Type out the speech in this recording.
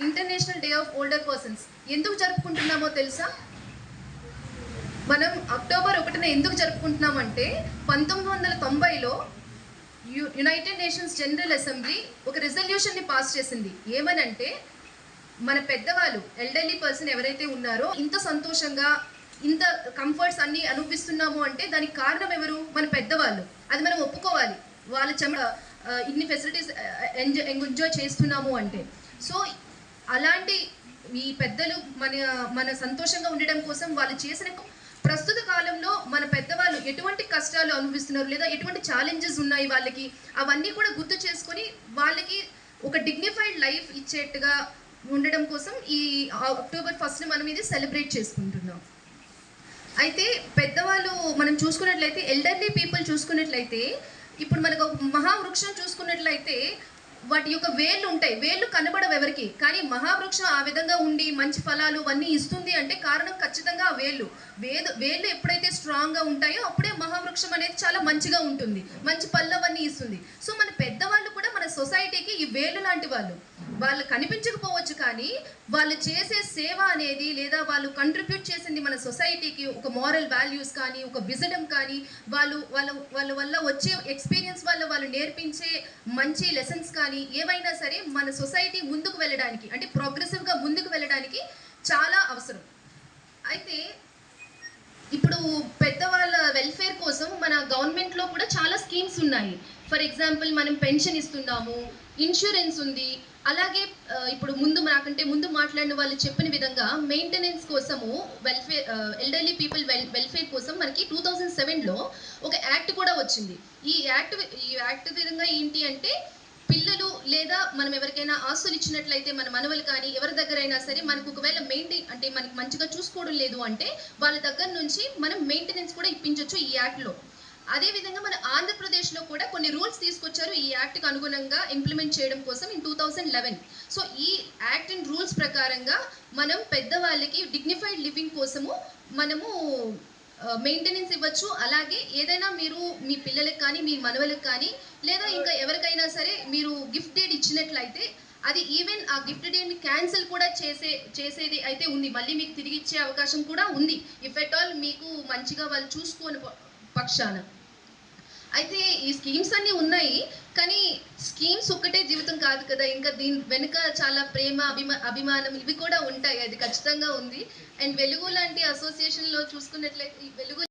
International day of older persons ఎందుకు జరుపుకుంటున్నామో తెలుసా? మనం అక్టోబర్ ఒకటిన ఎందుకు జరుపుకుంటున్నామంటే పంతొమ్మిది వందల తొంభైలో u- united nations general assembly ఒక రిజల్యూషన్ని పాస్ చేసింది. ఏమనంటే మన పెద్దవాళ్ళు ఎల్డర్లీ పర్సన్ ఎవరైతే ఉన్నారో ఇంత సంతోషంగా ఇంత కంఫర్ట్స్ అన్నీ అనుభవిస్తున్నాము అంటే దానికి కారణం ఎవరు? మన పెద్దవాళ్ళు. అది మనం ఒప్పుకోవాలి. వాళ్ళ చెమ ఇన్ని ఫెసిలిటీస్ ఎంజాయ్ ఎంజాయ్ చేస్తున్నాము అంటే. సో అలాంటి ఈ పెద్దలు మన మన సంతోషంగా ఉండడం కోసం వాళ్ళు చేసిన ప్రస్తుత కాలంలో మన పెద్దవాళ్ళు ఎటువంటి కష్టాలు అనుభవిస్తున్నారు లేదా ఎటువంటి ఛాలెంజెస్ ఉన్నాయి వాళ్ళకి అవన్నీ కూడా గుర్తు చేసుకొని వాళ్ళకి ఒక డిగ్నిఫైడ్ లైఫ్ ఇచ్చేట్టుగా ఉండడం కోసం ఈ అక్టోబర్ ఫస్ట్ మనం ఇది సెలబ్రేట్ చేసుకుంటున్నాం. అయితే పెద్దవాళ్ళు మనం చూసుకున్నట్లయితే ఎల్డర్లీ పీపుల్ చూసుకున్నట్లయితే ఇప్పుడు మనకు ఒక మహావృక్షం చూసుకున్నట్లయితే వాటి యొక్క వేళ్ళు ఉంటాయి. వేళ్ళు కనబడవు ఎవరికి? కానీ మహావృక్షం ఆ విధంగా ఉండి మంచి ఫలాలు అన్నీ ఇస్తుంది అంటే కారణం ఖచ్చితంగా ఆ వేళ్ళు. వేలు వేళ్ళు ఎప్పుడైతే స్ట్రాంగ్గా ఉంటాయో అప్పుడే మహావృక్షం అనేది చాలా మంచిగా ఉంటుంది. మంచి పళ్ళవన్నీ ఇస్తుంది. సో మన పెద్దవాళ్ళు కూడా మన సొసైటీకి ఈ వేలు లాంటి వాళ్ళు. వాళ్ళు కనిపించకపోవచ్చు కానీ వాళ్ళు చేసే సేవ అనేది లేదా వాళ్ళు కంట్రిబ్యూట్ చేసింది మన సొసైటీకి ఒక మారల్ వాల్యూస్ కానీ ఒక విజడం కానీ వాళ్ళు వాళ్ళ వాళ్ళ వల్ల వచ్చే ఎక్స్పీరియన్స్ వల్ల వాళ్ళు నేర్పించే మంచి లెసన్స్ కానీ ఏవైనా సరే మన సొసైటీ ముందుకు వెళ్ళడానికి అంటే ప్రోగ్రెసివ్గా ముందుకు వెళ్ళడానికి చాలా అవసరం. అయితే ఇప్పుడు పెద్దవాళ్ళ వెల్ఫేర్ కోసం మన గవర్నమెంట్లో కూడా చాలా స్కీమ్స్ ఉన్నాయి. ఫర్ ఎగ్జాంపుల్ మనం పెన్షన్ ఇస్తున్నాము ఇన్సూరెన్స్ ఉంది. అలాగే ఇప్పుడు ముందు నాకంటే ముందు మాట్లాడిన వాళ్ళు చెప్పిన విధంగా మెయింటెనెన్స్ కోసము welfare elderly people well welfare కోసం మనకి టూ థౌజండ్ సెవెన్లో ఒక యాక్ట్ కూడా వచ్చింది. ఈ యాక్ట్ ఈ యాక్ట్ విధంగా ఏంటి అంటే పిల్లలు లేదా మనం ఎవరికైనా ఆస్తులు ఇచ్చినట్లయితే మన మనవలు కానీ ఎవరి దగ్గర అయినా సరే మనకు ఒకవేళ మెయింటైన్ అంటే మనకి మంచిగా చూసుకోవడం లేదు అంటే వాళ్ళ దగ్గర నుంచి మనం మెయింటెనెన్స్ కూడా ఇప్పించవచ్చు ఈ యాక్ట్లో అదే విధంగా మన ఆంధ్రప్రదేశ్లో కూడా కొన్ని రూల్స్ తీసుకొచ్చారు. ఈ యాక్ట్కి అనుగుణంగా ఇంప్లిమెంట్ చేయడం కోసం in two thousand eleven. So ఈ యాక్ట్ అండ్ రూల్స్ ప్రకారంగా మనం పెద్దవాళ్ళకి డిగ్నిఫైడ్ లివింగ్ కోసము మనము మెయింటెనెన్స్ ఇవ్వచ్చు. అలాగే ఏదైనా మీరు మీ పిల్లలకు కానీ మీ మనవలకు కానీ లేదా ఇంకా ఎవరికైనా సరే మీరు గిఫ్ట్ డేట్ ఇచ్చినట్లయితే అది ఈవెన్ ఆ గిఫ్ట్ డేని క్యాన్సిల్ కూడా చేసే చేసేది అయితే ఉంది. మళ్ళీ మీకు తిరిగి ఇచ్చే అవకాశం కూడా ఉంది. ఇఫ్ ఎట్ ఆల్ మీకు మంచిగా వాళ్ళు చూసుకోని పక్షాన. అయితే ఈ స్కీమ్స్ అన్నీ ఉన్నాయి కానీ స్కీమ్స్ ఒక్కటే జీవితం కాదు కదా. ఇంకా దీని వెనుక చాలా ప్రేమ అభిమా అభిమానం ఇవి కూడా ఉంటాయి. అది ఖచ్చితంగా ఉంది. అండ్ వెలుగు లాంటి అసోసియేషన్లో చూసుకున్నట్లయితే ఈ వెలుగు